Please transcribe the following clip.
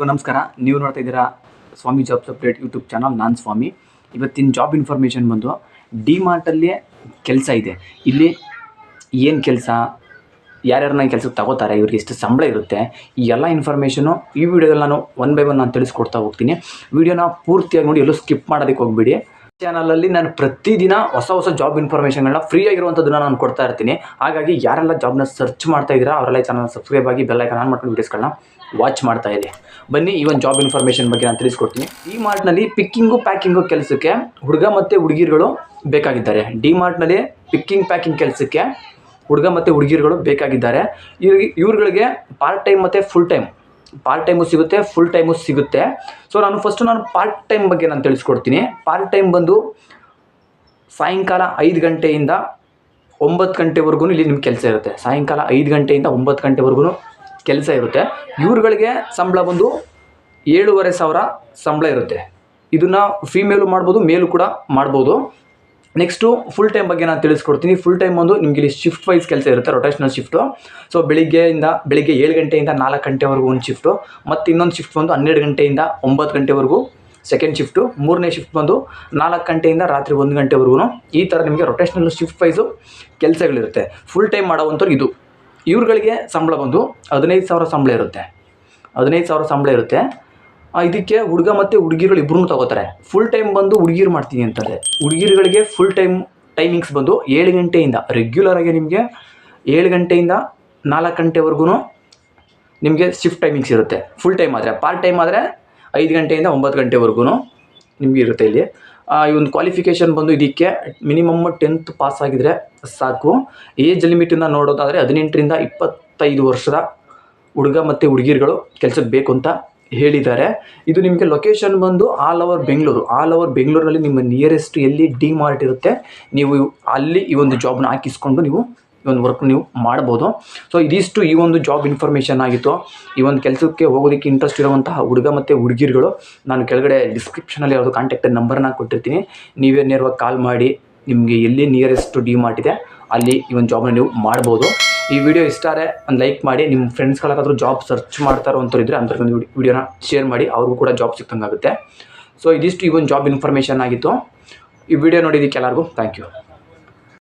ನಮಸ್ಕಾರ. ನೀವು ನೋಡ್ತಾ ಇದ್ದೀರಾ Swamy jobs update YouTube channel. ನಾನು ಸ್ವಾಮಿ. ಇವತ್ತಿನ ಜಾಬ್ ಇನ್ಫಾರ್ಮೇಷನ್ ಬಂದು ಡಿ ಮಾರ್ಟಲ್ಲಿ ಕೆಲಸ ಇದೆ. ಇಲ್ಲಿ ಏನು ಕೆಲಸ? ಯಾರ್ಯಾರನ್ನ ಕೆಲಸಕ್ಕೆ ತಗೋತಾರೆ? ಇವ್ರಿಗೆ ಎಷ್ಟು ಸಂಬಳ ಇರುತ್ತೆ? ಈ ಎಲ್ಲ ಇನ್ಫಾರ್ಮೇಷನು ಈ ವಿಡಿಯೋದಲ್ಲಿ ನಾನು ಒನ್ ಬೈ ಒನ್ ನಾನು ತಿಳಿಸ್ಕೊಡ್ತಾ ಹೋಗ್ತೀನಿ. ವಿಡಿಯೋನ ಪೂರ್ತಿಯಾಗಿ ನೋಡಿ, ಎಲ್ಲೂ ಸ್ಕಿಪ್ ಮಾಡೋದಕ್ಕೆ ಹೋಗ್ಬೇಡಿ. ಚಾನಲಲ್ಲಿ ನಾನು ಪ್ರತಿದಿನ ಹೊಸ ಹೊಸ ಜಾಬ್ ಇನ್ಫಾರ್ಮೇಷನ್ಗಳನ್ನ ಫ್ರೀ ಆಗಿರುವಂಥದ್ದನ್ನ ನಾನು ಕೊಡ್ತಾ ಇರ್ತೀನಿ. ಹಾಗಾಗಿ ಯಾರೆಲ್ಲ ಜಾಬ್ನ ಸರ್ಚ್ ಮಾಡ್ತಾ ಇದ್ದೀರಾ, ಅವರೆಲ್ಲ ಚಾನಲ್ ಸಬ್ಸ್ಕ್ರೈಬ್ ಆಗಿ ಬೆಲ್ಲೈಕನ್ ಆನ್ ಮಾಡ್ಕೊಂಡು ವೀಡಿಯೋಸ್ಗಳನ್ನ ವಾಚ್ ಮಾಡ್ತಾ ಇದೆ ಬನ್ನಿ, ಈ ಒಂದು ಜಾಬ್ ಇನ್ಫಾರ್ಮೇಷನ್ ಬಗ್ಗೆ ನಾನು ತಿಳಿಸ್ಕೊಡ್ತೀನಿ. ಡಿ ಮಾರ್ಟ್ನಲ್ಲಿ ಪಿಕ್ಕಿಂಗು ಪ್ಯಾಕಿಂಗು ಕೆಲಸಕ್ಕೆ ಹುಡುಗ ಮತ್ತು ಹುಡುಗಿರುಗಳು ಬೇಕಾಗಿದ್ದಾರೆ. ಡಿ ಮಾರ್ಟ್ನಲ್ಲಿ ಪಿಕ್ಕಿಂಗ್ ಪ್ಯಾಕಿಂಗ್ ಕೆಲಸಕ್ಕೆ ಹುಡುಗ ಮತ್ತು ಹುಡುಗಿರುಗಳು ಬೇಕಾಗಿದ್ದಾರೆ. ಇವ್ರಿಗೆ ಇವ್ರುಗಳಿಗೆ ಪಾರ್ಟ್ ಟೈಮ್ ಮತ್ತು ಫುಲ್ ಟೈಮ್ ಪಾರ್ಟ್ ಟೈಮು ಸಿಗುತ್ತೆ ಫುಲ್ ಟೈಮು ಸಿಗುತ್ತೆ. ಸೊ ನಾನು ಫಸ್ಟು ನಾನು ಪಾರ್ಟ್ ಟೈಮ್ ಬಗ್ಗೆ ನಾನು ತಿಳಿಸ್ಕೊಡ್ತೀನಿ. ಪಾರ್ಟ್ ಟೈಮ್ ಬಂದು ಸಾಯಂಕಾಲ ಐದು ಗಂಟೆಯಿಂದ ಒಂಬತ್ತು ಗಂಟೆವರೆಗೂ ಇಲ್ಲಿ ನಿಮ್ಗೆ ಕೆಲಸ ಇರುತ್ತೆ. ಸಾಯಂಕಾಲ ಐದು ಗಂಟೆಯಿಂದ ಒಂಬತ್ತು ಗಂಟೆವರೆಗೂ ಕೆಲಸ ಇರುತ್ತೆ. ಇವ್ರುಗಳಿಗೆ ಸಂಬಳ ಬಂದು ಏಳುವರೆ ಸಾವಿರ ಸಂಬಳ ಇರುತ್ತೆ. ಇದನ್ನು ಫೀಮೇಲು ಮಾಡ್ಬೋದು ಮೇಲು ಕೂಡ ಮಾಡ್ಬೋದು. ನೆಕ್ಸ್ಟು ಫುಲ್ ಟೈಮ್ ಬಗ್ಗೆ ನಾನು ತಿಳಿಸ್ಕೊಡ್ತೀನಿ. ಫುಲ್ ಟೈಮ್ ಒಂದು ನಿಮಗೆ ಇಲ್ಲಿ ಶಿಫ್ಟ್ ವೈಸ್ ಕೆಲಸ ಇರುತ್ತೆ ರೊಟೇಷನಲ್ ಶಿಫ್ಟು ಸೊ ಬೆಳಿಗ್ಗೆಯಿಂದ, ಬೆಳಿಗ್ಗೆ ಏಳು ಗಂಟೆಯಿಂದ ನಾಲ್ಕು ಗಂಟೆವರೆಗೂ ಒಂದು ಶಿಫ್ಟು ಮತ್ತು ಇನ್ನೊಂದು ಶಿಫ್ಟ್ ಬಂದು ಹನ್ನೆರಡು ಗಂಟೆಯಿಂದ ಒಂಬತ್ತು ಗಂಟೆವರೆಗೂ ಸೆಕೆಂಡ್ ಶಿಫ್ಟು ಮೂರನೇ ಶಿಫ್ಟ್ ಬಂದು ನಾಲ್ಕು ಗಂಟೆಯಿಂದ ರಾತ್ರಿ ಒಂದು ಗಂಟೆವರೆಗೂ ಈ ಥರ ನಿಮಗೆ ರೊಟೇಷನಲ್ ಶಿಫ್ಟ್ ವೈಸು ಕೆಲಸಗಳಿರುತ್ತೆ. ಫುಲ್ ಟೈಮ್ ಮಾಡೋವಂಥವ್ರು ಇದು. ಇವ್ರುಗಳಿಗೆ ಸಂಬಳ ಬಂದು ಹದಿನೈದು ಸಾವಿರ ಸಂಬಳ ಇರುತ್ತೆ. ಹದಿನೈದು ಸಾವಿರ ಸಂಬಳ ಇರುತ್ತೆ. ಇದಕ್ಕೆ ಹುಡುಗ ಮತ್ತು ಹುಡುಗಿರುಗಳು ಇಬ್ಬರೂ ತಗೋತಾರೆ. ಫುಲ್ ಟೈಮ್ ಬಂದು ಹುಡುಗಿರು ಮಾಡ್ತೀನಿ ಅಂತಾರೆ ಹುಡುಗಿರುಗಳಿಗೆ ಫುಲ್ ಟೈಮ್ ಟೈಮಿಂಗ್ಸ್ ಬಂದು ಏಳು ಗಂಟೆಯಿಂದ ರೆಗ್ಯುಲರ್ ಆಗಿ ನಿಮಗೆ ಏಳು ಗಂಟೆಯಿಂದ ನಾಲ್ಕು ಗಂಟೆವರೆಗೂ ನಿಮಗೆ ಶಿಫ್ಟ್ ಟೈಮಿಂಗ್ಸ್ ಇರುತ್ತೆ. ಫುಲ್ ಟೈಮ್ ಆದರೆ ಪಾರ್ಟ್ ಟೈಮ್ ಆದರೆ ಐದು ಗಂಟೆಯಿಂದ ಒಂಬತ್ತು ಗಂಟೆವರೆಗೂ ನಿಮಗೆ ಇರುತ್ತೆ ಇಲ್ಲಿ. ಈ ಒಂದು ಕ್ವಾಲಿಫಿಕೇಷನ್ ಬಂದು ಇದಕ್ಕೆ ಮಿನಿಮಮ್ ಟೆಂತ್ ಪಾಸ್ ಆಗಿದ್ರೆ ಸಾಕು. ಏಜ್ ಲಿಮಿಟಿಂದ ನೋಡೋದಾದರೆ ಹದಿನೆಂಟರಿಂದ ಇಪ್ಪತ್ತೈದು ವರ್ಷದ ಹುಡುಗ ಮತ್ತು ಹುಡುಗಿರುಗಳು ಕೆಲಸಕ್ಕೆ ಬೇಕು ಅಂತ ಹೇಳಿದ್ದಾರೆ. ಇದು ನಿಮಗೆ ಲೊಕೇಶನ್ ಬಂದು all over Bengaluru all over ಬೆಂಗಳೂರಲ್ಲಿ ನಿಮ್ಮ ನಿಯರೆಸ್ಟ್ ಎಲ್ಲಿ ಡಿ ಮಾರ್ಟ್ ಇರುತ್ತೆ, ನೀವು ಅಲ್ಲಿ ಈ ಒಂದು ಜಾಬ್ನ ಹಾಕಿಸ್ಕೊಂಡು ನೀವು ಈ ಒಂದು ವರ್ಕ್ ನೀವು ಮಾಡ್ಬೋದು. ಸೊ ಇದಿಷ್ಟು ಈ ಒಂದು ಜಾಬ್ ಇನ್ಫಾರ್ಮೇಷನ್ ಆಗಿತ್ತು. ಈ ಒಂದು ಕೆಲಸಕ್ಕೆ ಹೋಗೋದಕ್ಕೆ ಇಂಟ್ರೆಸ್ಟ್ ಇರುವಂತಹ ಹುಡುಗ ಮತ್ತು ಹುಡುಗಿರುಗಳು, ನಾನು ಕೆಳಗಡೆ ಡಿಸ್ಕ್ರಿಪ್ಷನಲ್ಲಿ ಯಾವುದು ಕಾಂಟ್ಯಾಕ್ಟ್ ನಂಬರ್ನ ಕೊಟ್ಟಿರ್ತೀನಿ. ನೀವೇ ನೇರವಾಗಿ ಕಾಲ್ ಮಾಡಿ, ನಿಮಗೆ ಎಲ್ಲಿ ನಿಯರೆಸ್ಟ್ ಡಿ ಮಾರ್ಟ್ ಇದೆ, ಅಲ್ಲಿ ಈ ಒಂದು ಜಾಬ್ನ ನೀವು ಮಾಡ್ಬೋದು. ಈ ವಿಡಿಯೋ ಇಷ್ಟ ಆದರೆ ಒಂದು ಲೈಕ್ ಮಾಡಿ, ನಿಮ್ಮ ಫ್ರೆಂಡ್ಸ್ಗಳಾದ್ರೂ ಜಾಬ್ ಸರ್ಚ್ ಮಾಡ್ತಾರೋ ಅಂಥವ್ರು ಇದ್ದರೆ ಒಂದು ವಿಡಿಯೋನ ಶೇರ್ ಮಾಡಿ, ಅವ್ರಿಗೂ ಕೂಡ ಜಾಬ್ ಸಿಕ್ಕಂಗಾಗುತ್ತೆ ಸೊ ಇದಿಷ್ಟು ಈ ಒಂದು ಜಾಬ್ ಇನ್ಫಾರ್ಮೇಷನ್ ಆಗಿತ್ತು. ಈ ವಿಡಿಯೋ ನೋಡಿದ್ದಕ್ಕೆ ಎಲ್ಲರಿಗೂ ಥ್ಯಾಂಕ್ ಯು